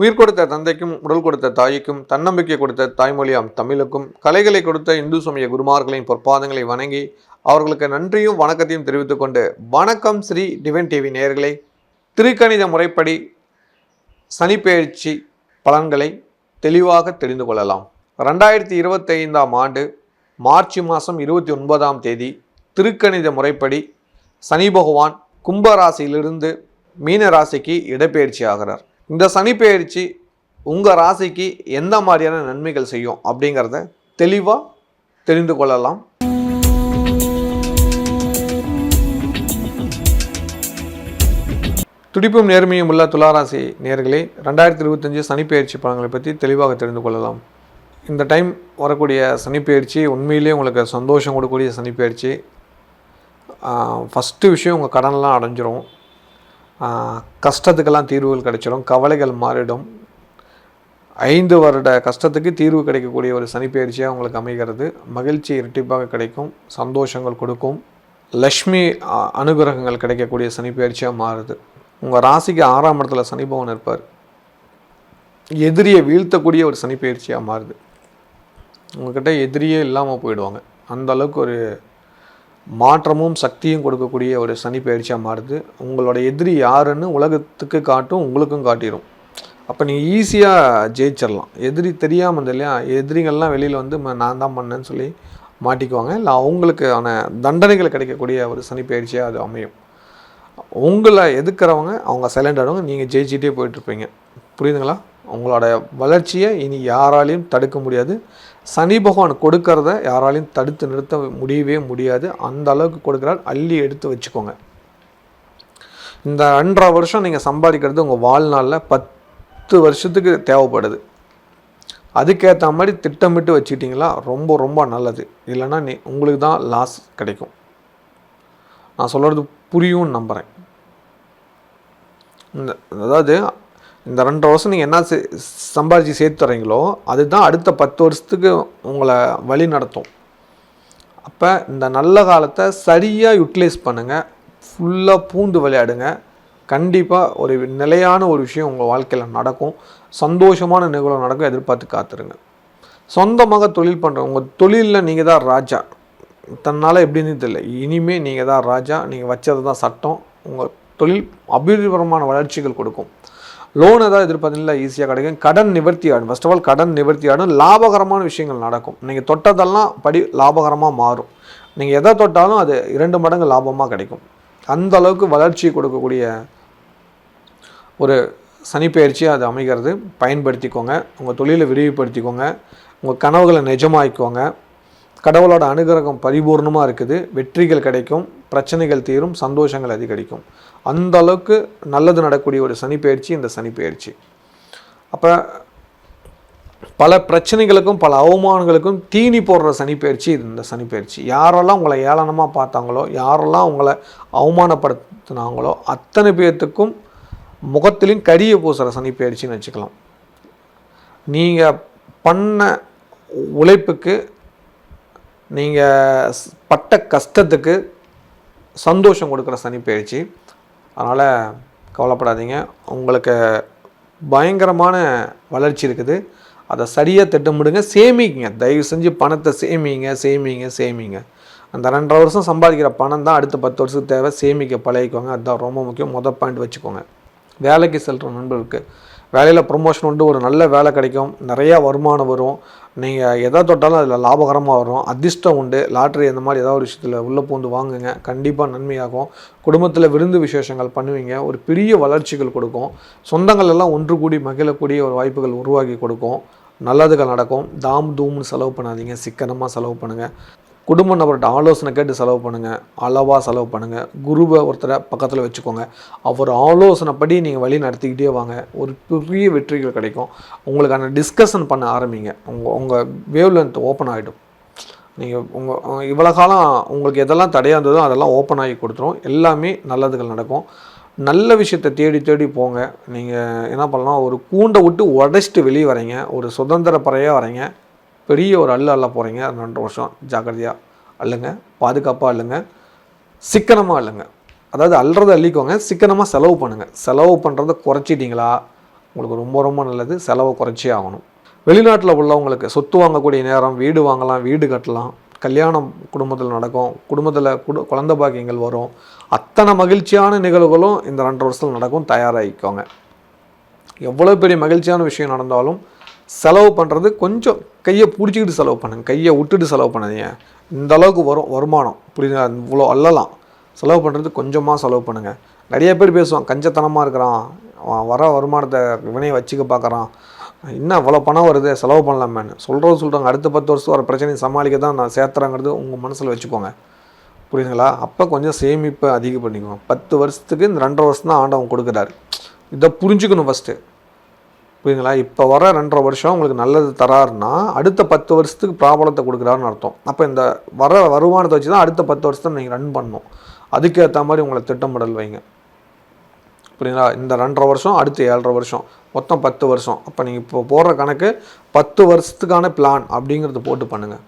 உயிர் கொடுத்த தந்தைக்கும் உடல் கொடுத்த தாய்க்கும் தன்னம்பிக்கை கொடுத்த தாய்மொழியாம் தமிழுக்கும் கலைகளை கொடுத்த இந்து சமய குருமார்களின் பொற்பாதங்களை வணங்கி அவர்களுக்கு நன்றியும் வணக்கத்தையும் தெரிவித்துக் கொண்டு வணக்கம் ஸ்ரீ டிவன் டிவி நேயர்களே. திருக்கணித முறைப்படி சனிப்பெயர்ச்சி பலன்களை தெளிவாக தெரிந்து கொள்ளலாம். ரெண்டாயிரத்தி இருபத்தைந்தாம் ஆண்டு மார்ச் மாதம் இருபத்தி ஒன்பதாம் தேதி திருக்கணித முறைப்படி சனி பகவான் கும்ப ராசியிலிருந்து மீன ராசிக்கு இடப்பெயர்ச்சி ஆகிறார். இந்த சனி பெயர்ச்சி உங்கள் ராசிக்கு எந்த மாதிரியான நன்மைகள் செய்யும் அப்படிங்கிறத தெளிவாக தெரிந்து கொள்ளலாம். துடிப்பும் நேர்மையும் உள்ள துளாராசி நேர்களே ரெண்டாயிரத்தி இருபத்தஞ்சு சனிப்பெயர்ச்சி பலன்களை பற்றி தெளிவாக தெரிந்து கொள்ளலாம். இந்த டைம் வரக்கூடிய சனிப்பெயர்ச்சி உண்மையிலேயே உங்களுக்கு சந்தோஷம் கொடுக்கக்கூடிய சனிப்பெயர்ச்சி ஃபஸ்ட்டு விஷயம் உங்கள் கடன்லாம் அடைஞ்சிரும். கஷ்டத்துக்கெல்லாம் தீர்வுகள் கிடைச்சிடும் கவலைகள் மாறிடும். ஐந்து வருட கஷ்டத்துக்கு தீர்வு கிடைக்கக்கூடிய ஒரு சனிப்பெயர்ச்சியாக உங்களுக்கு அமைகிறது. மகிழ்ச்சி இரட்டிப்பாக கிடைக்கும் சந்தோஷங்கள் கொடுக்கும். லக்ஷ்மி அ- அனுகிரகங்கள் கிடைக்கக்கூடிய சனிப்பெயர்ச்சியாக மாறுது. உங்கள் ராசிக்கு ஆறாம் இடத்துல சனிபவன் இருப்பார். எதிரியை வீழ்த்தக்கூடிய ஒரு சனிப்பெயர்ச்சியாக மாறுது. உங்கள்கிட்ட எதிரியே இல்லாமல் போயிடுவாங்க. அந்த அளவுக்கு ஒரு மாற்றமும் சக்தியும் கொடுக்கக்கூடிய ஒரு சனி பயிற்சியாக மாறுது. உங்களோட எதிரி யாருன்னு உலகத்துக்கு காட்டும் உங்களுக்கும் காட்டிடும் அப்போ நீங்கள் ஈஸியாக ஜெயிச்சிடலாம் எதிரி தெரியாமல் இருந்தது இல்லையா? எதிரிகள்லாம் வெளியில் வந்து "ம, நான் தான் பண்ணேன்னு சொல்லி மாட்டிக்குவாங்க. இல்லை அவங்களுக்கான தண்டனைகள் கிடைக்கக்கூடிய ஒரு சனி பயிற்சியாக அது அமையும். உங்களை எதுக்குறவங்க அவங்க சைலண்ட் ஆடுவாங்க நீங்கள் ஜெயிச்சிட்டே போயிட்டுருப்பீங்க புரியுதுங்களா? உங்களோட வளர்ச்சியை இனி யாராலையும் தடுக்க முடியாது. சனி பகவான் கொடுக்கறத யாராலையும் தடுத்து நிறுத்த முடியவே முடியாது. அந்த அளவுக்கு கொடுக்குறாரு. அள்ளி எடுத்து வச்சுக்கோங்க. இந்த ரெண்டரை வருஷம் நீங்கள் சம்பாதிக்கிறது உங்கள் வாழ்நாளில் பத்து வருஷத்துக்கு தேவைப்படுது. அதுக்கேற்ற மாதிரி திட்டமிட்டு வச்சுக்கிட்டிங்களா? ரொம்ப ரொம்ப நல்லது. இல்லைன்னா நீ உங்களுக்கு தான் லாஸ் கிடைக்கும். நான் சொல்கிறது புரியும்னு நம்புகிறேன் இந்த அதாவது இந்த ரெண்டு வருஷம் நீங்கள் என்ன சே- சம்பாதிச்சு சேர்த்து தரீங்களோ அதுதான் அடுத்த பத்து வருஷத்துக்கு உங்களை வழி நடத்தும். அப்போ இந்த நல்ல காலத்தை சரியாக யூட்டிலைஸ் பண்ணுங்கள் ஃபுல்லாக பூந்து விளையாடுங்க. கண்டிப்பாக ஒரு நிலையான ஒரு விஷயம் உங்கள் வாழ்க்கையில் நடக்கும். சந்தோஷமான நிகழ்வு நடக்கும் எதிர்பார்த்து காத்துருங்க. சொந்தமாக தொழில் பண்ணுற உங்கள் தொழிலில் நீங்கள் தான் ராஜா. தன்னால் எப்படின்னு தெரியல. இனிமேல் நீங்கள் தான் ராஜா. நீங்கள் வச்சது தான் சட்டம். உங்கள் தொழில் அபிவிருப்பமான வளர்ச்சிகள் கொடுக்கும். லோன் ஏதாவது எதிர்பார்த்தீங்களா ஈஸியாக கிடைக்கும். கடன் நிவர்த்தி ஆகும். ஃபர்ஸ்ட் ஆஃப் ஆல் கடன் நிவர்த்தி ஆகும். லாபகரமான விஷயங்கள் நடக்கும். நீங்கள் தொட்டதெல்லாம் படி லாபகரமாக மாறும். நீங்கள் எதை தொட்டாலும் அது இரண்டு மடங்கு லாபமாக கிடைக்கும். அந்த அளவுக்கு வளர்ச்சி கொடுக்கக்கூடிய ஒரு சனிப்பெயர்ச்சி அது அமைகிறது. பயன்படுத்திக்கோங்க. உங்கள் தொழிலை விரிவுபடுத்திக்கோங்க. உங்கள் கனவுகளை நிஜமாக்கிக்கோங்க. கடவுளோட அனுகிரகம் பரிபூர்ணமாக இருக்குது. வெற்றிகள் கிடைக்கும். பிரச்சனைகள் தீரும். சந்தோஷங்கள் அதிகரிக்கும். அந்த அளவுக்கு நல்லது நடக்கூடிய ஒரு சனிப்பெயர்ச்சி இந்த சனிப்பெயர்ச்சி அப்போ பல பிரச்சனைகளுக்கும் பல அவமானங்களுக்கும் தீனி போடுற சனிப்பெயர்ச்சி இது இந்த சனிப்பெயர்ச்சி யாரெல்லாம் உங்களை ஏளனமாக பார்த்தாங்களோ யாரெல்லாம் உங்களை அவமானப்படுத்தினாங்களோ அத்தனை பேர்த்துக்கும் முகத்திலையும் கரியை பூசுகிற சனிப்பெயர்ச்சின்னு வச்சுக்கலாம். நீங்கள் பண்ண உழைப்புக்கு நீங்கள் பட்ட கஷ்டத்துக்கு சந்தோஷம் கொடுக்குற சனிப்பெயர்ச்சி அதனால் கவலைப்படாதீங்க. உங்களுக்கு பயங்கரமான வளர்ச்சி இருக்குது. அதை சரியாக திட்டமிடுங்க சேமிக்கங்க தயவு செஞ்சு பணத்தை சேமிங்க சேமிங்க சேமிங்க. அந்த ரெண்டரை வருஷம் சம்பாதிக்கிற பணம் தான் அடுத்த பத்து வருஷத்துக்கு தேவை. சேமிக்க பழகிக்கோங்க. அதுதான் ரொம்ப முக்கியம். மொதல் பாயிண்ட் வச்சுக்கோங்க. வேலைக்கு செல்கிற நண்பர்களுக்கு வேலையில் ப்ரொமோஷன் உண்டு ஒரு நல்ல வேலை கிடைக்கும் நிறையா வருமானம் வரும். நீங்கள் எதை தொட்டாலும் அதில் லாபகரமாக வரும். அதிர்ஷ்டம் உண்டு. லாட்ரி அந்த மாதிரி ஏதாவது ஒரு விஷயத்தில் உள்ளே பூந்து வாங்குங்க. கண்டிப்பாக நன்மையாகும். குடும்பத்தில் விருந்து விசேஷங்கள் பண்ணுவீங்க. ஒரு பெரிய வளர்ச்சிகள் கொடுக்கும். சொந்தங்கள் எல்லாம் ஒன்று கூடி மகிழக்கூடிய ஒரு வாய்ப்புகள் உருவாக்கி கொடுக்கும். நல்லதுகள் நடக்கும். தாம் தூம்னு செலவு பண்ணாதீங்க. சிக்கனமாக செலவு பண்ணுங்கள் குடும்ப நபர்கிட்ட ஆலோசனை கேட்டு செலவு பண்ணுங்கள் அளவாக செலவு பண்ணுங்கள் குருவை ஒருத்தரை பக்கத்தில் வச்சுக்கோங்க. அவர் ஆலோசனைப்படி நீங்கள் வழி நடத்திக்கிட்டே வாங்க. ஒரு பெரிய வெற்றிகள் கிடைக்கும். உங்களுக்கான டிஸ்கஷன் பண்ண ஆரம்பிங்க. உங்கள் உங்கள் வேவ் லென்த் ஓப்பன் ஆகிடும் நீங்கள் உங்கள் இவ்வளோ காலம் உங்களுக்கு எதெல்லாம் தடையாக இருந்ததோ அதெல்லாம் ஓப்பன் ஆகி கொடுத்துரும். எல்லாமே நல்லதுகள் நடக்கும். நல்ல விஷயத்தை தேடி தேடி போங்க. நீங்கள் என்ன பண்ணலாம்? ஒரு கூண்டை விட்டு உடச்சிட்டு வெளியே வரீங்க ஒரு சுதந்திர பறையாக வரீங்க பெரிய ஒரு அள்ளு அள்ள போகிறீங்க ரெண்டு வருஷம். ஜாக்கிரதையாக அள்ளுங்க பாதுகாப்பாக அள்ளுங்க சிக்கனமாக அள்ளுங்க அதாவது அள்ளுறதை அள்ளிக்கோங்க. சிக்கனமாக செலவு பண்ணுங்கள் செலவு பண்ணுறதை குறைச்சிட்டிங்களா? உங்களுக்கு ரொம்ப ரொம்ப நல்லது. செலவை குறைச்சே ஆகணும். வெளிநாட்டில் உள்ளவங்களுக்கு சொத்து வாங்கக்கூடிய நேரம் வீடு வாங்கலாம் வீடு கட்டலாம். கல்யாணம் குடும்பத்தில் நடக்கும். குடும்பத்தில் குடு குழந்த பாக்கியங்கள் வரும். அத்தனை மகிழ்ச்சியான நிகழ்வுகளும் இந்த ரெண்டரை வருஷத்தில் நடக்கும். தயாராகிக்கோங்க. எவ்வளோ பெரிய மகிழ்ச்சியான விஷயம் நடந்தாலும் செலவு பண்ணுறது கொஞ்சம் கையை பிடிச்சிக்கிட்டு செலவு பண்ணுங்க. கையை விட்டுட்டு செலவு பண்ணாதீங்க. இந்த அளவுக்கு வரும் வருமானம். புரியுதுங்களா இவ்வளோ அல்லலாம். செலவு பண்ணுறது கொஞ்சமாக செலவு பண்ணுங்கள் நிறைய பேர் பேசுவான் கஞ்சத்தனமாக இருக்கிறான். அவன் வர வருமானத்தை வினையை வச்சுக்க பார்க்குறான். என்ன இவ்வளோ பணம் வருது? செலவு பண்ணலாமேன்னு. சொல்கிறது சொல்கிறாங்க அடுத்த பத்து வருஷம் வர பிரச்சனையை சமாளிக்க தான் நான் சேர்த்துறேங்கிறது உங்கள் மனசில் வச்சுக்கோங்க. புரியுதுங்களா? அப்போ கொஞ்சம் சேமிப்பை அதிகம் பண்ணிக்கோங்க பத்து வருஷத்துக்கு இந்த ரெண்டரை வருஷம் தான் ஆண்டவன் கொடுக்குறாரு. இதை புரிஞ்சுக்கணும் ஃபஸ்ட்டு புரியுங்களா இப்போ வர ரெண்டரை வருஷம் உங்களுக்கு நல்லது தராருன்னா அடுத்த பத்து வருஷத்துக்கு ப்ராப்ளத்தை கொடுக்குறாருன்னு அர்த்தம். அப்போ இந்த வர வருமானத்தை வச்சு தான் அடுத்த பத்து வருஷத்தை நீங்கள் ரன் பண்ணணும். அதுக்கேற்ற மாதிரி உங்களை திட்டமிடல் வைங்க. புரியுங்களா இந்த ரெண்டரை வருஷம் அடுத்து ஏழரை வருஷம். மொத்தம் பத்து வருஷம். அப்போ நீங்கள் இப்போ போடுற கணக்கு பத்து வருஷத்துக்கான பிளான் அப்படிங்கிறது போட்டு பண்ணுங்கள்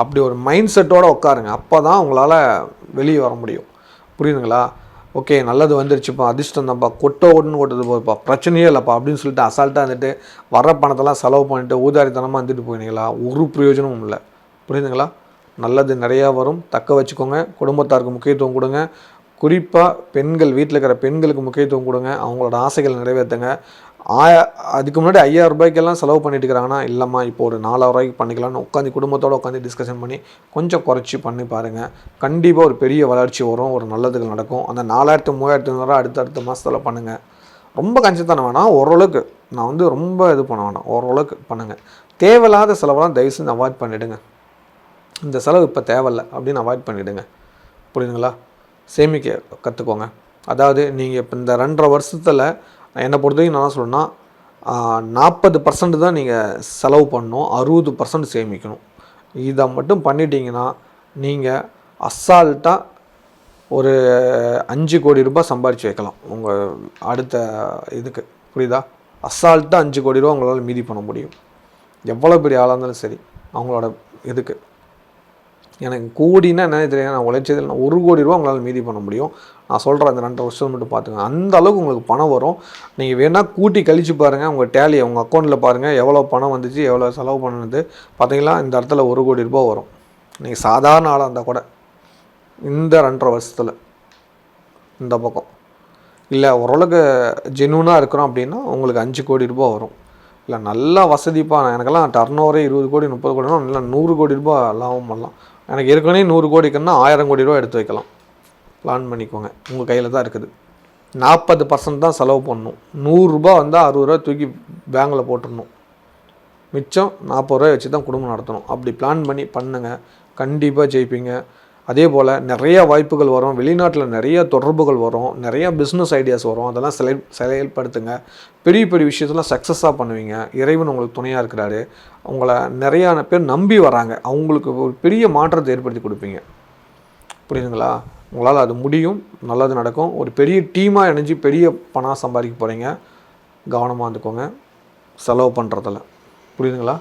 அப்படி ஒரு மைண்ட் செட்டோடு உட்காருங்க. அப்போ தான் உங்களால் வெளியே வர முடியும். புரியுதுங்களா? ஓகே நல்லது வந்துருச்சுப்பா அதிர்ஷ்டம் தான்ப்பா கொட்டோ ஓட்டுன்னு கொட்டது போதுப்பா பிரச்சனையே இல்லைப்பா அப்படின்னு சொல்லிட்டு அசால்ட்டாக வந்துட்டு வர பணத்தெல்லாம் செலவு பண்ணிட்டு ஊதாரித்தனமாக வந்துட்டு போயினீங்களா ஒரு பிரயோஜனமும் இல்லை. புரியுதுங்களா? நல்லது நிறையா வரும். தக்க வச்சுக்கோங்க. குடும்பத்தாருக்கு முக்கியத்துவம் கொடுங்க. குறிப்பாக பெண்கள் வீட்டில் இருக்கிற பெண்களுக்கு முக்கியத்துவம் கொடுங்க. அவங்களோட ஆசைகள் நிறைவேற்றுங்க ஆய அதுக்கு முன்னாடி ஐயாயிரம் ரூபாய்க்கெல்லாம் செலவு பண்ணிட்டு இருக்கிறாங்கன்னா இல்லைம்மா இப்போ ஒரு நாலாயிரம் ரூபாய்க்கு பண்ணிக்கலாம்னு உட்காந்து குடும்பத்தோடு உட்காந்து டிஸ்கஷன் பண்ணி கொஞ்சம் குறைச்சி பண்ணி பாருங்கள் கண்டிப்பாக ஒரு பெரிய வளர்ச்சி வரும் ஒரு நல்லதுகள் நடக்கும். அந்த நாலாயிரத்து மூவாயிரத்து ஐநூறுரூவா அடுத்த அடுத்த மாதத்தில் பண்ணுங்கள் ரொம்ப கஞ்சத்தனம் வேணாம் ஓரளவுக்கு. நான் வந்து ரொம்ப இது பண்ண வேணாம் ஓரளவுக்கு பண்ணுங்கள் தேவையில்லாத செலவெல்லாம் தயவு செஞ்சு அவாய்ட் பண்ணிவிடுங்க இந்த செலவு இப்போ தேவையில்லை அப்படின்னு அவாய்ட் பண்ணிவிடுங்க புரியுதுங்களா? சேமிக்க கற்றுக்கோங்க அதாவது நீங்கள் இப்போ இந்த ரெண்டரை வருஷத்தில் என்னை பொறுத்த வரைக்கும் நான் என்ன சொல்லணும்னா நாற்பது பர்சன்ட் தான் நீங்கள் செலவு பண்ணணும் அறுபது பர்சன்ட் சேமிக்கணும். இதை மட்டும் பண்ணிட்டீங்கன்னா நீங்கள் அசால்ட்டாக ஒரு அஞ்சு கோடி ரூபாய் சம்பாரித்து வைக்கலாம் உங்கள் அடுத்த இதுக்கு. புரியுதா? அசால்ட்டாக அஞ்சு கோடி ரூபா உங்களால் மீதி பண்ண முடியும். எவ்வளோ பெரிய ஆளாக இருந்தாலும் சரி அவங்களோட இதுக்கு. எனக்கு கோடினா என்ன தெரியாது நான் உழைச்சதில் நான் ஒரு கோடி ரூபா உங்களால் மீதி பண்ண முடியும். நான் சொல்கிறேன் அந்த ரெண்டு வருஷம் மட்டும் பார்த்துங்க அந்த அளவுக்கு உங்களுக்கு பணம் வரும். நீங்கள் வேணால் கூட்டி கழித்து பாருங்கள் உங்கள் டேலியை உங்கள் அக்கௌண்ட்டில் பாருங்கள் எவ்வளோ பணம் வந்துச்சு எவ்வளோ செலவு பண்ணுது. பார்த்தீங்களா இந்த இடத்துல ஒரு கோடி ரூபா வரும். நீங்கள் சாதாரண ஆளாக இருந்தால் கூட இந்த ரெண்டரை வருஷத்தில் இந்த பக்கம். இல்லை ஓரளவுக்கு ஜென்யூனாக இருக்கிறோம் அப்படின்னா உங்களுக்கு அஞ்சு கோடி ரூபாய் வரும். இல்லை நல்லா வசதிப்பா. எனக்கெல்லாம் டர்ன் ஓவரே இருபது கோடி முப்பது கோடினா நல்லா நூறு கோடி ரூபாய் லாபம் பண்ணலாம். எனக்கு ஏற்கனவே நூறு கோடிக்குன்னா ஆயிரம் கோடி ரூபா எடுத்து வைக்கலாம். பிளான் பண்ணிக்கோங்க. உங்கள் கையில் தான் இருக்குது. நாற்பது பர்சன்ட் தான் செலவு பண்ணணும். நூறுரூபா வந்தால் அறுபது ரூபா தூக்கி பேங்கில் போட்டுடணும் மிச்சம் நாற்பது ரூபாய் வச்சு தான் குடும்பம் நடத்தணும். அப்படி பிளான் பண்ணி பண்ணுங்கள் கண்டிப்பாக ஜெயிப்பீங்க. அதே போல் நிறையா வாய்ப்புகள் வரும். வெளிநாட்டில் நிறைய தொடர்புகள் வரும். நிறையா பிஸ்னஸ் ஐடியாஸ் வரும். அதெல்லாம் செலை செயல்படுத்துங்க. பெரிய பெரிய விஷயத்தெல்லாம் சக்ஸஸாக பண்ணுவீங்க. இறைவன் உங்களுக்கு துணையாக இருக்கிறாரு. உங்களை நிறையா பேர் நம்பி வராங்க. அவங்களுக்கு ஒரு பெரிய மாற்றத்தை ஏற்படுத்தி கொடுப்பீங்க. புரியுதுங்களா? உங்களால் அது முடியும். நல்லது நடக்கும். ஒரு பெரிய டீமாக இணைஞ்சு பெரிய பணம் சம்பாதிக்க போகிறீங்க கவனமாக இருந்துக்கோங்க. செலவு பண்ணுறதில்ல புரியுதுங்களா?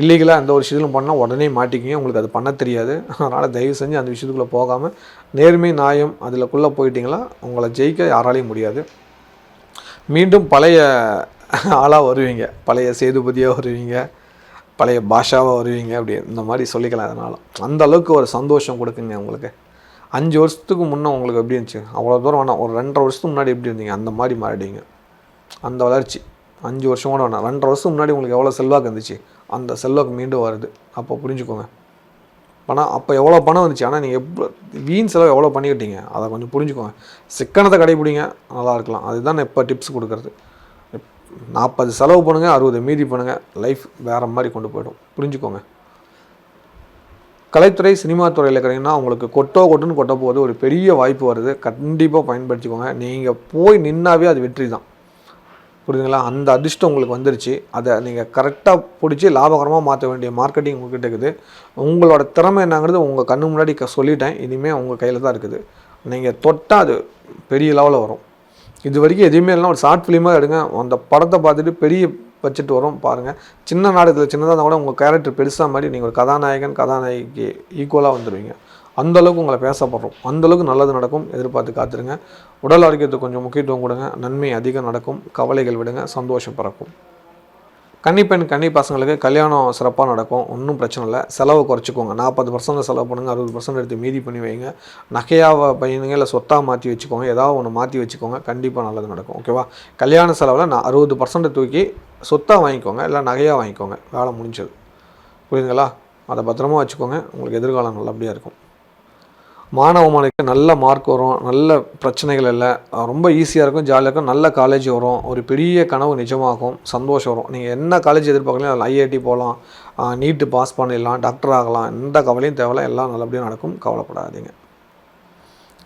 இல்லீகலாக எந்த ஒரு விஷயத்திலும் பண்ணால் உடனே மாட்டிக்கிங்க உங்களுக்கு அது பண்ண தெரியாது. அதனால் தயவு செஞ்சு அந்த விஷயத்துக்குள்ளே போகாமல் நேர்மை நியாயம் அதில்குள்ளே போயிட்டீங்களா உங்களை ஜெயிக்க யாராலையும் முடியாது. மீண்டும் பழைய ஆளாக வருவீங்க. பழைய சேதுபதியாக வருவீங்க. பழைய பாஷாவாக வருவீங்க. அப்படி இந்த மாதிரி சொல்லிக்கலாம் அதனால் அந்த அளவுக்கு ஒரு சந்தோஷம் கொடுக்குங்க உங்களுக்கு. அஞ்சு வருஷத்துக்கு முன்னே உங்களுக்கு எப்படி இருந்துச்சு? அவ்வளோ தூரம் வேணாம். ஒரு ரெண்டரை வருஷத்துக்கு முன்னாடி எப்படி இருந்தீங்க? அந்த மாதிரி மாறிடுவீங்க அந்த வளர்ச்சி. அஞ்சு வருஷம் கூட வேணாம். ரெண்டரை வருஷம் முன்னாடி உங்களுக்கு எவ்வளோ செல்வாக்கு இருந்துச்சு? அந்த செல்வாக்கு மீண்டும் வருது. அப்போ புரிஞ்சுக்கோங்க. பணம் அப்போ எவ்வளோ பணம் வந்துச்சு? ஆனால் நீங்கள் எவ்வளோ வீண் செலவு எவ்வளோ பண்ணிக்கிட்டீங்க? அதை கொஞ்சம் புரிஞ்சுக்கோங்க. சிக்கனத்தை கடைபிடிங்க நல்லா இருக்கலாம். அதுதான் நான் இப்போ டிப்ஸ் கொடுக்குறது. நாற்பது செலவு பண்ணுங்கள் அறுபது மீதி பண்ணுங்கள் லைஃப் வேறு மாதிரி கொண்டு போயிடும். புரிஞ்சுக்கோங்க. கலைத்துறை சினிமா துறையில் இருக்கிறீங்கன்னா உங்களுக்கு கொட்டோ கொட்டுன்னு கொட்ட போது ஒரு பெரிய வாய்ப்பு வருது. கண்டிப்பாக பயன்படுத்திக்கோங்க. நீங்கள் போய் நின்னாவே அது வெற்றி தான் புரியுதுங்களா? அந்த அதிர்ஷ்டம் உங்களுக்கு வந்துருச்சு. அதை நீங்கள் கரெக்டாக பிடிச்சி லாபகரமாக மாற்ற வேண்டிய மார்க்கெட்டிங் உங்ககிட்ட இருக்குது. உங்களோட திறமை என்னங்கிறது உங்கள் கண்ணு முன்னாடி க சொல்லிட்டேன். இனிமேல் உங்கள் கையில் தான் இருக்குது. நீங்கள் தொட்டால் அது பெரிய லெவலில் வரும். இது வரைக்கும் எதுவுமே இல்லைனா ஒரு ஷார்ட் ஃபிலிமாக எடுங்க. அந்த படத்தை பார்த்துட்டு பெரிய வச்சுட்டு வரும் பாருங்கள் சின்ன நாடகத்தில் சின்னதாக இருந்தால் கூட உங்கள் கேரக்டர் பெருசாக மாதிரி நீங்கள் ஒரு கதாநாயகன் கதாநாயகிக்கு ஈக்குவலாக வந்துடுவீங்க அந்தளவுக்கு உங்களை பேசப்படுறோம். அந்த அளவுக்கு நல்லது நடக்கும். எதிர்பார்த்து காத்துருங்க. உடல் ஆரோக்கியத்துக்கு கொஞ்சம் முக்கியத்துவம் கொடுங்க. நன்மை அதிகம் நடக்கும். கவலைகள் விடுங்க. சந்தோஷம் பிறக்கும். கன்னிப்பெண் கன்னி பசங்களுக்கு கல்யாணம் சிறப்பாக நடக்கும். ஒன்றும் பிரச்சனை இல்லை. செலவு குறைச்சிக்கோங்க. நாற்பது பர்சன்ட் செலவு பண்ணுங்கள் அறுபது பர்சன்ட் எடுத்து மீதி பண்ணி வைங்க. நகையாக பையனுங்க இல்லை சொத்தாக மாற்றி வச்சுக்கோங்க. ஏதாவது ஒன்று மாற்றி வச்சுக்கோங்க. கண்டிப்பாக நல்லது நடக்கும். ஓகேவா கல்யாண செலவில் நான் அறுபது பர்சன்ட் தூக்கி சொத்தாக வாங்கிக்கோங்க. இல்லை நகையாக வாங்கிக்கோங்க. வேலை முடிஞ்சது. புரியுதுங்களா? அதை பத்திரமா வச்சுக்கோங்க. உங்களுக்கு எதிர்காலம் நல்லபடியாக இருக்கும். மாணவ மாணவிக்கு நல்ல மார்க் வரும் நல்ல பிரச்சனைகள் இல்லை. ரொம்ப ஈஸியாக இருக்கும் ஜாலியாக இருக்கும். நல்ல காலேஜ் வரும். ஒரு பெரிய கனவு நிஜமாகும். சந்தோஷம் வரும். நீங்கள் என்ன காலேஜ் எதிர்பார்க்கலாம் அதில் ஐஐடி போகலாம் நீட்டு பாஸ் பண்ணிடலாம் டாக்டர் ஆகலாம். எந்த கவலையும் தேவையில்ல. எல்லாம் நல்லபடியாக நடக்கும். கவலைப்படாதீங்க.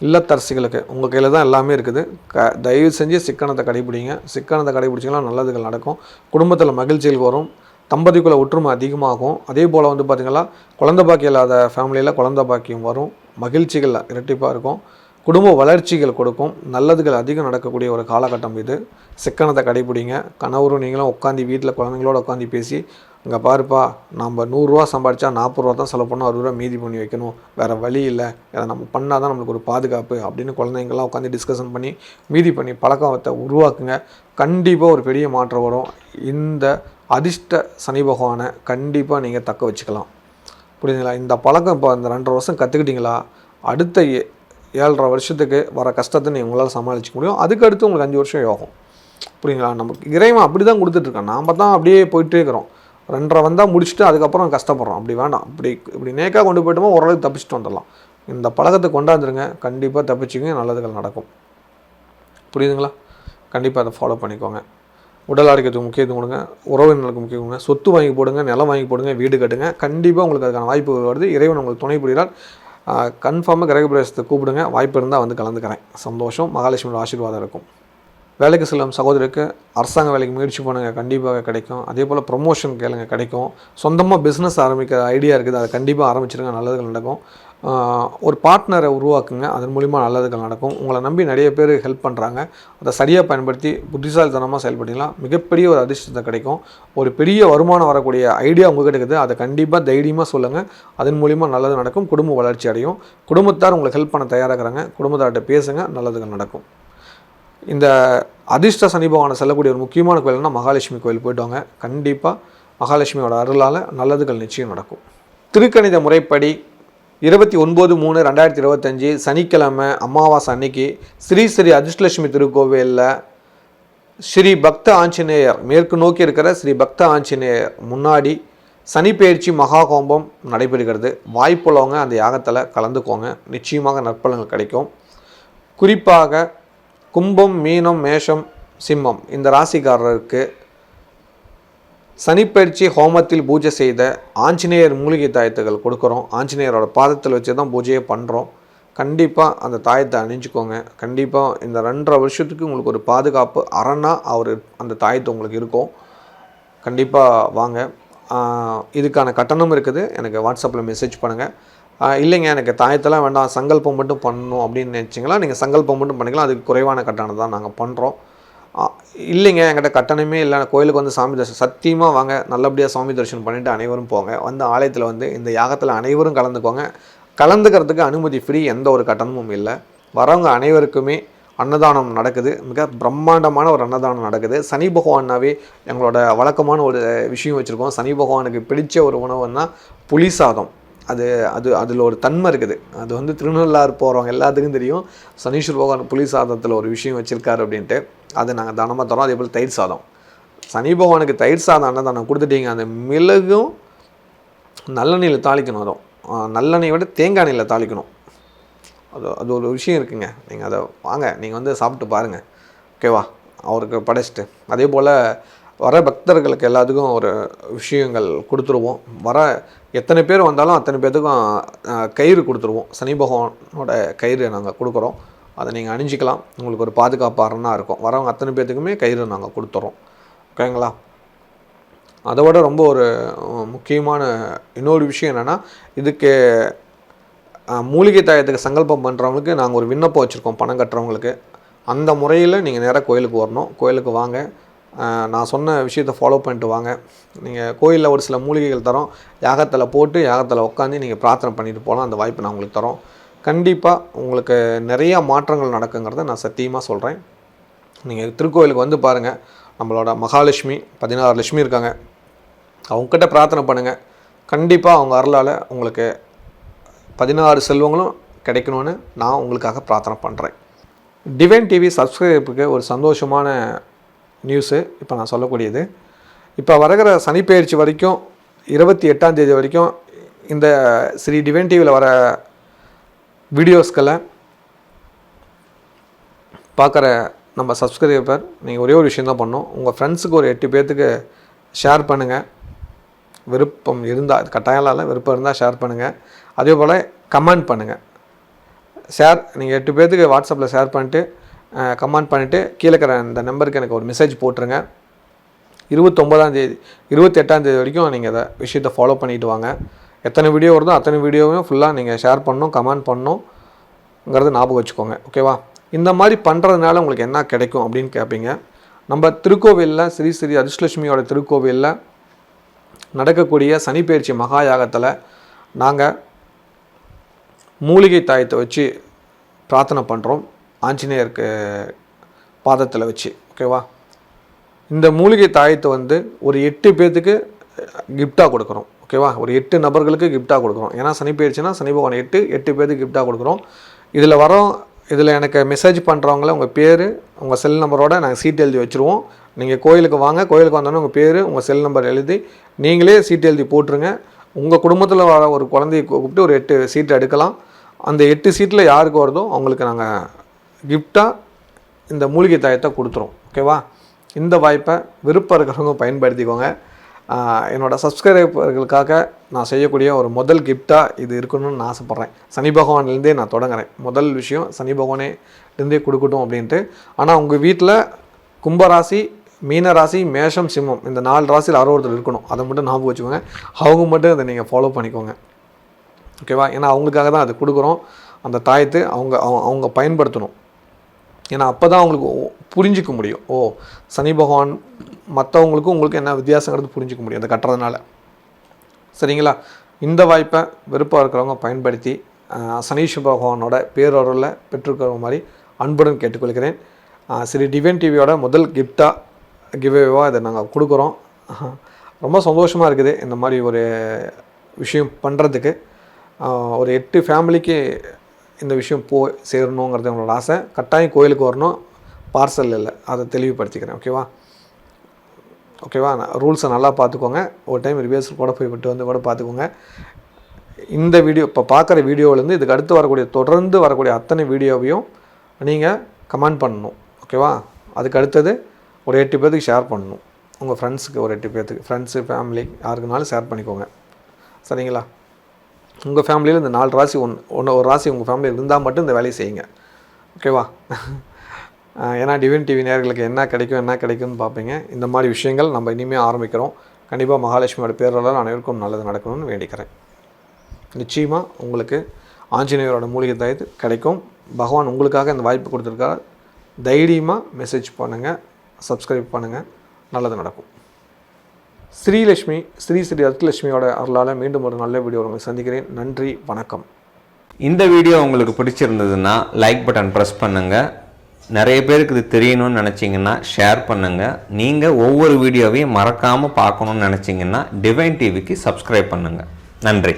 இல்லத்தரசிகளுக்கு உங்கள் கையில் தான் எல்லாமே இருக்குது. க தயவு செஞ்சு சிக்கனத்தை கடைபிடிங்க. சிக்கனத்தை கடைபிடிச்சிங்கன்னா நல்லதுகள் நடக்கும். குடும்பத்தில் மகிழ்ச்சிகள் வரும். தம்பதிக்குள்ளே ஒற்றுமை அதிகமாகும். அதே போல் வந்து பார்த்திங்கன்னா குழந்த பாக்கியம் இல்லாத ஃபேமிலியில் குழந்த பாக்கியம் வரும். மகிழ்ச்சிகள் இரட்டிப்பாக இருக்கும். குடும்ப வளர்ச்சிகள் கொடுக்கும். நல்லதுகள் அதிகம் நடக்கக்கூடிய ஒரு காலகட்டம் இது. சிக்கனத்தை கடைபிடிங்க. கணவரும் நீங்களும் உட்காந்து வீட்டில் குழந்தைங்களோட உட்காந்து பேசி இங்கே பாருப்பா நம்ம நூறுரூவா சம்பாதிச்சா நாற்பது ரூபா தான் செலவு பண்ணோம். அறுபது ரூபா மீதி பண்ணி வைக்கணும். வேறு வழி இல்லை. அதை நம்ம பண்ணால் தான் நம்மளுக்கு ஒரு பாதுகாப்பு அப்படின்னு குழந்தைங்கள்லாம் உட்காந்து டிஸ்கஷன் பண்ணி மீதி பண்ணி பழக்கத்தை உருவாக்குங்க. கண்டிப்பாக ஒரு பெரிய மாற்றம் வரும். இந்த அதிர்ஷ்ட சனி பகவானை கண்டிப்பாக நீங்கள் தக்க வச்சுக்கலாம். புரியுதுங்களா? இந்த பழக்கம் இப்போ இந்த ரெண்டரை வருஷம் கற்றுக்கிட்டிங்களா அடுத்த ஏ- ஏழரை வருஷத்துக்கு வர கஷ்டத்தை நீங்கள் உங்களால் சமாளிக்க முடியும். அதுக்கு அடுத்து உங்களுக்கு அஞ்சு வருஷம் யோகம். புரியுங்களா நமக்கு இறைவன் அப்படி தான் கொடுத்துட்ருக்கான். நாம் தான் அப்படியே போயிட்டே இருக்கிறோம். ரெண்டரை வந்தால் முடிச்சுட்டு அதுக்கப்புறம் கஷ்டப்படுறோம். அப்படி வேணாம். இப்படி இப்படி நேக்காக கொண்டு போயிட்டோமோ ஓரளவுக்கு தப்பிச்சுட்டு வந்துடலாம். இந்த பழக்கத்தை கொண்டாந்துருங்க. கண்டிப்பாக தப்பிச்சுங்க நல்லதுகள் நடக்கும். புரியுதுங்களா? கண்டிப்பாக அதை ஃபாலோ பண்ணிக்கோங்க. உடல் ஆரோக்கியத்துக்கு முக்கியத்துவம் கொடுங்க உறவினர்களுக்கு முக்கியம் கொடுங்க சொத்து வாங்கி போடுங்க நிலம் வாங்கி போடுங்க வீடு கட்டுங்க. கண்டிப்பாக உங்களுக்கு அதுக்கான வாய்ப்பு வருது. இறைவன் உங்களுக்கு துணை புரிகிறார். கன்ஃபார்மாக கிரகப்பிரவேசத்தை கூப்பிடுங்க. வாய்ப்பு இருந்தால் வந்து கலந்துக்கிறேன். சந்தோஷம். மகாலட்சுமியோட ஆசீர்வாதம் இருக்கும். வேலைக்கு செல்லும் சகோதரருக்கு அரசாங்க வேலைக்கு முயற்சி பண்ணுங்கள் கண்டிப்பாக கிடைக்கும். அதே போல் ப்ரொமோஷன் கேளுங்க. கிடைக்கும். சொந்தமாக பிஸ்னஸ் ஆரம்பிக்கிற ஐடியா இருக்குது. அதை கண்டிப்பாக ஆரம்பிச்சிருங்க. நல்லதுகள் நடக்கும். ஒரு பார்ட்னரை உருவாக்குங்க. அதன் மூலிமா நல்லதுகள் நடக்கும். உங்களை நம்பி நிறைய பேர் ஹெல்ப் பண்ணுறாங்க அதை சரியாக பயன்படுத்தி புத்திசாலித்தனமாக செயல்பட்டீங்கன்னா மிகப்பெரிய ஒரு அதிர்ஷ்டத்தை கிடைக்கும். ஒரு பெரிய வருமானம் வரக்கூடிய ஐடியா உங்கள்கிட்ட இருக்குது. அதை கண்டிப்பாக தைரியமாக சொல்லுங்கள் அதன் மூலிமா நல்லது நடக்கும். குடும்ப வளர்ச்சி அடையும். குடும்பத்தார் உங்களுக்கு ஹெல்ப் பண்ண தயாராகிறாங்க குடும்பத்தார்கிட்ட பேசுங்க. நல்லதுகள் நடக்கும். இந்த அதிர்ஷ்ட சனி செல்லக்கூடிய ஒரு முக்கியமான கோயில்னா மகாலட்சுமி கோயில் போயிட்டு வாங்க. கண்டிப்பாக மகாலட்சுமியோட அருளால் நல்லதுகள் நிச்சயம் நடக்கும். திருக்கணித முறைப்படி இருபத்தி ஒன்பது மூணு ரெண்டாயிரத்தி இருபத்தஞ்சி சனிக்கிழமை அமாவாசை அன்னைக்கு ஸ்ரீ ஸ்ரீ அதிர்ஷ்டலட்சுமி திருக்கோவிலில் ஸ்ரீ பக்த ஆஞ்சநேயர் மேற்கு நோக்கி இருக்கிற ஸ்ரீ பக்த ஆஞ்சநேயர் முன்னாடி சனிப்பெயர்ச்சி மகா கோம்பம் நடைபெறுகிறது. வாய்ப்புள்ளவங்க அந்த யாகத்தில் கலந்துக்கோங்க. நிச்சயமாக நற்பலன்கள் கிடைக்கும். குறிப்பாக கும்பம் மீனம் மேஷம் சிம்மம் இந்த ராசிக்காரருக்கு சனிப்பயிற்சி ஹோமத்தில் பூஜை செய்த ஆஞ்சநேயர் மூலிகை தாயத்துகள் கொடுக்குறோம். ஆஞ்சநேயரோட பாதத்தில் வச்சு தான் பூஜையை பண்ணுறோம் கண்டிப்பாக அந்த தாயத்தை அணிஞ்சுக்கோங்க. கண்டிப்பாக இந்த ரெண்டரை வருஷத்துக்கு உங்களுக்கு ஒரு பாதுகாப்பு அரணாக அவர் அந்த தாயத்தை உங்களுக்கு இருக்கும். கண்டிப்பாக வாங்க. இதுக்கான கட்டணம் இருக்குது. எனக்கு வாட்ஸ்அப்பில் மெசேஜ் பண்ணுங்கள் இல்லைங்க எனக்கு தாயத்தெல்லாம் வேண்டாம். சங்கல்பம் மட்டும் பண்ணணும் அப்படின்னு நினச்சிங்களா? நீங்கள் சங்கல்பம் மட்டும் பண்ணிக்கலாம். அதுக்கு குறைவான கட்டணம் தான் நாங்கள் பண்ணுறோம் இல்லைங்க என்கிட்ட கட்டணமே இல்லை. கோயிலுக்கு வந்து சாமி தரிசனம் சத்தியமாக வாங்க நல்லபடியாக சாமி தரிசனம் பண்ணிவிட்டு அனைவரும் போங்க. வந்து ஆலயத்தில் வந்து இந்த யாகத்தில் அனைவரும் கலந்துக்கோங்க. கலந்துக்கிறதுக்கு அனுமதி ஃப்ரீ எந்த ஒரு கட்டணமும் இல்லை. வரவங்க அனைவருக்குமே அன்னதானம் நடக்குது. மிக பிரம்மாண்டமான ஒரு அன்னதானம் நடக்குது. சனி பகவானாவே எங்களோட வழக்கமான ஒரு விஷயம் வச்சுருக்கோம். சனி பகவானுக்கு பிடிச்ச ஒரு உணவுன்னா புளி சாதம். அது அது அதில் ஒரு தன்மை இருக்குது. அது வந்து திருநள்ளாறு போகிறவங்க எல்லாத்துக்கும் தெரியும். சனீஸ்வர் பகவான் புளி சாதத்தில் ஒரு விஷயம் வச்சுருக்காரு அப்படின்ட்டு. அது நாங்கள் தானமாக தரோம் அதே போல் தயிர் சாதம். சனி பகவானுக்கு தயிர் சாதம் அன்னதானம் கொடுத்துட்டீங்க அந்த மிளகும் நல்லெண்ணெயில் தாளிக்கணும் அதுவும். ஆஹ் நல்லெண்ணெயை விட தேங்காய் எண்ணெயில் தாளிக்கணும். அது அது ஒரு விஷயம் இருக்குங்க. நீங்கள் அதை வாங்க நீங்கள் வந்து சாப்பிட்டு பாருங்கள் ஓகேவா அவருக்கு படைச்சிட்டு. அதே போல் வர பக்தர்களுக்கு எல்லாத்துக்கும் ஒரு விஷயங்கள் கொடுத்துருவோம். வர எத்தனை பேர் வந்தாலும் அத்தனை பேர்த்துக்கும் கயிறு கொடுத்துருவோம். சனி பகவானோட கயிறு நாங்கள் கொடுக்குறோம். அதை நீங்கள் அணிஞ்சிக்கலாம். உங்களுக்கு ஒரு பாதுகாப்பு அரணாக இருக்கும். வரவங்க அத்தனை பேர்த்துக்குமே கயிறு நாங்கள் கொடுத்துறோம். ஓகேங்களா? அதை விட ரொம்ப ஒரு முக்கியமான இன்னொரு விஷயம் என்னென்னா இதுக்கு மூலிகை தாயத்துக்கு சங்கல்பம் பண்ணுறவங்களுக்கு நாங்கள் ஒரு விண்ணப்பம் வச்சுருக்கோம் பணம் கட்டுறவங்களுக்கு. அந்த முறையில் நீங்கள் நேராக கோயிலுக்கு வரணும். கோயிலுக்கு வாங்க. நான் சொன்ன விஷயத்தை ஃபாலோ பண்ணிட்டு வாங்க. நீங்கள் கோயிலில் ஒரு சில மூலிகைகள் தரோம். யாகத்தில் போட்டு யாகத்தில் உட்காந்து நீங்கள் பிரார்த்தனை பண்ணிட்டு போகலாம் அந்த வாய்ப்பு நான் உங்களுக்கு தரோம். கண்டிப்பாக உங்களுக்கு நிறையா மாற்றங்கள் நடக்குங்கிறத நான் சத்தியமாக சொல்கிறேன் நீங்கள் திருக்கோயிலுக்கு வந்து பாருங்கள் நம்மளோட மகாலட்சுமி பதினாறு லட்சுமி இருக்காங்க. அவங்கக்கிட்ட பிரார்த்தனை பண்ணுங்கள் கண்டிப்பாக அவங்க அருளால் உங்களுக்கு பதினாறு செல்வங்களும் கிடைக்கணும்னு நான் உங்களுக்காக பிரார்த்தனை பண்ணுறேன் டிவைன் டிவி சப்ஸ்கிரைபுக்கு ஒரு சந்தோஷமான நியூஸு இப்போ நான் சொல்லக்கூடியது. இப்போ வருகிற சனிப்பெயர்ச்சி வரைக்கும் இருபத்தி எட்டாம் தேதி வரைக்கும் இந்த ஸ்ரீ டிவைன் டிவியில் வர வீடியோஸ்களை பார்க்குற நம்ம சப்ஸ்கிரைபர் நீங்கள் ஒரே ஒரு விஷயம் தான் பண்ணணும். உங்கள் ஃப்ரெண்ட்ஸுக்கு ஒரு எட்டு பேர்த்துக்கு ஷேர் பண்ணுங்கள் விருப்பம் இருந்தால் கட்டாயம்லாம் கட்டாயம் இல்லை விருப்பம் இருந்தால் ஷேர் பண்ணுங்கள் அதே போல் கமெண்ட் பண்ணுங்கள் ஷேர் நீங்கள் எட்டு பேர்த்துக்கு வாட்ஸ்அப்பில் ஷேர் பண்ணிட்டு கமெண்ட் பண்ணிவிட்டு கீழே இருக்கிற இந்த நம்பருக்கு எனக்கு ஒரு மெசேஜ் போட்டுருங்க. இருபத்தொம்போதாம் தேதி இருபத்தெட்டாம் தேதி வரைக்கும் நீங்கள் அதை விஷயத்தை ஃபாலோ பண்ணிவிட்டு வாங்க. எத்தனை வீடியோ வருதோ அத்தனை வீடியோவையும் ஃபுல்லாக நீங்கள் ஷேர் பண்ணணும் கமெண்ட் பண்ணணுங்கிறத ஞாபகம் வச்சுக்கோங்க ஓகேவா இந்த மாதிரி பண்ணுறதுனால உங்களுக்கு என்ன கிடைக்கும் அப்படின்னு கேட்பீங்க நம்ம திருக்கோவிலில் ஸ்ரீ ஸ்ரீ அதிர்ஷ்லட்சுமியோட திருக்கோவிலில் நடக்கக்கூடிய சனிப்பெயர்ச்சி மகா யாகத்தில் நாங்கள் மூலிகை தாயத்தை வச்சு பிரார்த்தனை பண்ணுறோம் ஆஞ்சநேயருக்கு பாதத்தில் வச்சு ஓகேவா இந்த மூலிகை தாயத்தை வந்து ஒரு எட்டு பேர்த்துக்கு கிஃப்டாக கொடுக்குறோம் ஓகேவா ஒரு எட்டு நபர்களுக்கு கிஃப்டாக கொடுக்குறோம். ஏன்னா சனி போயிடுச்சுன்னா சனி பகவான் எட்டு எட்டு பேருக்கு கிஃப்டாக கொடுக்குறோம். இதில் வரோம் இதில் எனக்கு மெசேஜ் பண்ணுறவங்கள உங்கள் பேர் உங்கள் செல் நம்பரோட நாங்கள் சீட் எழுதி வச்சுருவோம். நீங்கள் கோயிலுக்கு வாங்க கோயிலுக்கு வந்தோன்னே உங்கள் பேர் உங்கள் செல் நம்பர் எழுதி நீங்களே சீட் எழுதி போட்டுருங்க. உங்கள் குடும்பத்தில் வர ஒரு குழந்தைய கூப்பிட்டு ஒரு எட்டு சீட் எடுக்கலாம். அந்த எட்டு சீட்டில் யாருக்கு வருதோ அவங்களுக்கு நாங்கள் கிஃப்டாக இந்த மூலிகை தாயத்தை கொடுத்துரும் ஓகேவா இந்த வாய்ப்பை விருப்பம் இருக்கிறவங்க பயன்படுத்திக்கோங்க. என்னோடய என்னோட சப்ஸ்கிரைபர்களுக்காக நான் செய்யக்கூடிய ஒரு முதல் கிஃப்டாக இது இருக்கணும்னு நான் ஆசைப்பட்றேன். சனி பகவான்லேருந்தே நான் தொடங்குறேன். முதல் விஷயம் சனி பகவானே இருந்தே கொடுக்கட்டும் அப்படின்ட்டு. ஆனால் உங்கள் வீட்டில் கும்பராசி மீன ராசி மேஷம் சிம்மம் இந்த நாலு ராசியில் யாரோ ஒருத்தர் இருக்கணும். அதை மட்டும் ஞாபகம் வச்சுக்கோங்க. அவங்க மட்டும் அதை நீங்கள் ஃபாலோ பண்ணிக்கோங்க. ஓகேவா ஏன்னா அவங்களுக்காக தான் அது கொடுக்குறோம். அந்த தாயத்தை அவங்க அவங்க- அவங்க பயன்படுத்தணும். ஏன்னா அப்போ தான் அவங்களுக்கு புரிஞ்சிக்க முடியும். ஓ சனி பகவான் மற்றவங்களுக்கும் உங்களுக்கு என்ன வித்தியாசங்கிறது புரிஞ்சிக்க முடியும் அந்த கட்டுறதுனால. சரிங்களா? இந்த வாய்ப்பை விருப்பம் இருக்கிறவங்க பயன்படுத்தி ஆஹ், பகவானோட பேரொருளில் பெற்றுக்கிற மாதிரி அன்புடன் கேட்டுக்கொள்கிறேன். சரி ஸ்ரீ டிவைன் டிவியோட முதல் கிஃப்டாக கிவ்வேவாக இதை நாங்கள் கொடுக்குறோம். ரொம்ப சந்தோஷமாக இருக்குது இந்த மாதிரி ஒரு விஷயம் பண்ணுறதுக்கு ஒரு எட்டு ஃபேமிலிக்கு இந்த விஷயம் போ சேரணுங்கிறது அவங்களோட ஆசை. கட்டாயம் கோயிலுக்கு வரணும். பார்சல் இல்லை. அதை தெளிவுபடுத்திக்கிறேன். ஓகேவா? ஓகேவா? ரூல்ஸை நல்லா பார்த்துக்கோங்க. ஒரு டைம் ரிவர்ஸ் கூட போய் விட்டு வந்து கூட பார்த்துக்கோங்க. இந்த வீடியோ இப்போ பார்க்குற வீடியோவிலேருந்து இதுக்கு அடுத்து வரக்கூடிய தொடர்ந்து வரக்கூடிய அத்தனை வீடியோவையும் நீங்கள் கமெண்ட் பண்ணணும். ஓகேவா? அதுக்கு அடுத்தது ஒரு எட்டு பேர்த்துக்கு ஷேர் பண்ணணும். உங்கள் ஃப்ரெண்ட்ஸுக்கு ஒரு எட்டு பேர்த்துக்கு ஃப்ரெண்ட்ஸு ஃபேமிலி யாருக்குனாலும் ஷேர் பண்ணிக்கோங்க. சரிங்களா? உங்கள் ஃபேமிலியில் இந்த நாலு ராசி ஒன்று ஒன்று ஒரு ராசி உங்கள் ஃபேமிலியில் இருந்தால் மட்டும் இந்த வேலையை செய்யுங்க. ஓகேவா ஏன்னா டிவின் டிவி நேர்களுக்கு என்ன கிடைக்கும் என்ன கிடைக்கும்னு பார்ப்பீங்க. இந்த மாதிரி விஷயங்கள் நம்ம இனிமேல் ஆரம்பிக்கிறோம். கண்டிப்பாக மகாலட்சுமியோட பேரில் அனைவருக்கும் நல்லது நடக்கணும்னு வேண்டிக்கிறேன். நிச்சயமாக உங்களுக்கு ஆஞ்சநேயரோட மூலிகை தயது கிடைக்கும். பகவான் உங்களுக்காக இந்த வாய்ப்பு கொடுத்துருக்கா தைரியமாக மெசேஜ் பண்ணுங்கள் சப்ஸ்கிரைப் பண்ணுங்கள் நல்லது நடக்கும். ஸ்ரீலட்சுமி ஸ்ரீ ஸ்ரீ அத்லட்சுமியோட அருளால் மீண்டும் ஒரு நல்ல வீடியோ உங்களை சந்திக்கிறேன். நன்றி வணக்கம். இந்த வீடியோ உங்களுக்கு பிடிச்சிருந்ததுன்னா லைக் பட்டன் ப்ரெஸ் பண்ணுங்கள் நிறைய பேருக்கு இது தெரியணும்னு நினச்சிங்கன்னா ஷேர் பண்ணுங்கள் நீங்கள் ஒவ்வொரு வீடியோவையும் மறக்காமல் பார்க்கணும்னு நினச்சிங்கன்னா டிவைன் டிவிக்கு சப்ஸ்கிரைப் பண்ணுங்கள் நன்றி.